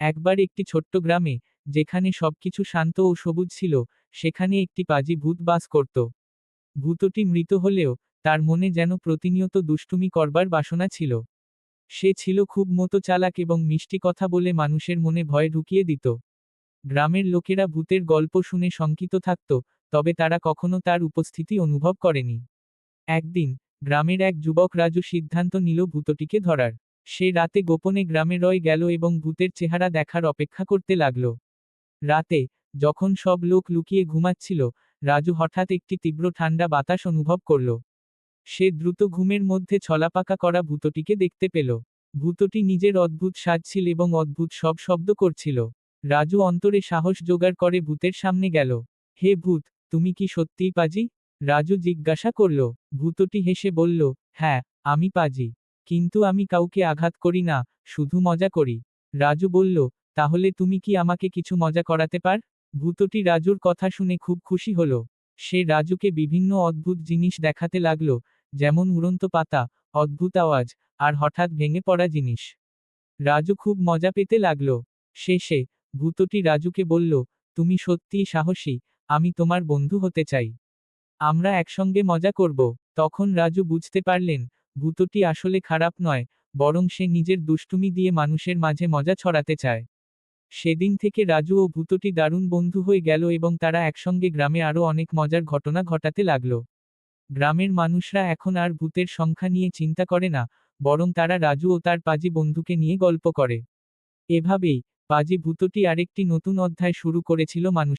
একবার একটি ছোট্ট গ্রামে, যেখানে সবকিছু শান্ত ও সবুজ ছিল, সেখানে একটি পাজি ভূত বাস করত। ভূতটি মৃত হলেও, তার মনে যেন প্রতিনিয়ত দুষ্টুমি করবার বাসনা ছিল। সে ছিল খুব মতো চালাক এবং মিষ্টি কথা বলে মানুষের মনে ভয় ঢুকিয়ে দিত। গ্রামের লোকেরা ভূতের গল্প শুনে শঙ্কিত থাকত, তবে তারা কখনো তার উপস্থিতি অনুভব করেনি। একদিন, গ্রামের এক যুবক রাজু সিদ্ধান্ত নিল ভূতটিকে ধরার। সে রাতে গোপনে গ্রামে রয় গেল এবং ভূতের চেহারা দেখার অপেক্ষা করতে লাগল। রাতে, যখন সব লোক লুকিয়ে ঘুমাচ্ছিল, রাজু হঠাৎ একটি তীব্র ঠান্ডা বাতাস অনুভব করল। সে দ্রুত ঘুমের মধ্যে ছলাপাকা করা ভূতটিকে দেখতে পেল। ভূতটি নিজের অদ্ভুত সাজছিল এবং অদ্ভুত সব শব্দ করছিল। রাজু অন্তরে সাহস জোগাড় করে ভূতের সামনে গেল। হে ভূত, তুমি কি সত্যিই পাজি? রাজু জিজ্ঞাসা করল। ভূতটি হেসে বলল হ্যাঁ আমি পাজি। কিন্তু আমি কাউকে আঘাত করি না, শুধু মজা করি। রাজু বলল, তাহলে তুমি কি আমাকে কিছু মজা করাতে পার? ভূতটি রাজুর কথা শুনে খুব খুশি হল। সে রাজুকে বিভিন্ন অদ্ভুত জিনিস দেখাতে লাগল, যেমন উড়ন্ত পাতা, অদ্ভুত আওয়াজ, আর হঠাৎ ভেঙে পড়া জিনিস। রাজু খুব মজা পেতে লাগল। শেষে ভূতটি রাজুকে বলল, তুমি সত্যিই সাহসী, আমি তোমার বন্ধু হতে চাই। আমরা একসঙ্গে মজা করব। তখন রাজু বুঝতে পারলেন ভূতটি আসলে খারাপ নয়, বরং সে নিজের দুষ্টুমি দিয়ে মানুষের মাঝে মজা ছড়াতে চায়। সেদিন থেকে রাজু ও ভূতটি দারুণ বন্ধু হয়ে গেল এবং তারা একসঙ্গে গ্রামে আরও অনেক মজার ঘটনা ঘটাতে লাগল। গ্রামের মানুষরা এখন আর ভূতের সংখ্যা নিয়ে চিন্তা করে না, বরং তারা রাজু ও তার পাজি বন্ধুকে নিয়ে গল্প করে। এভাবেই পাজি ভূতটি আরেকটি নতুন অধ্যায় শুরু করেছিল মানুষ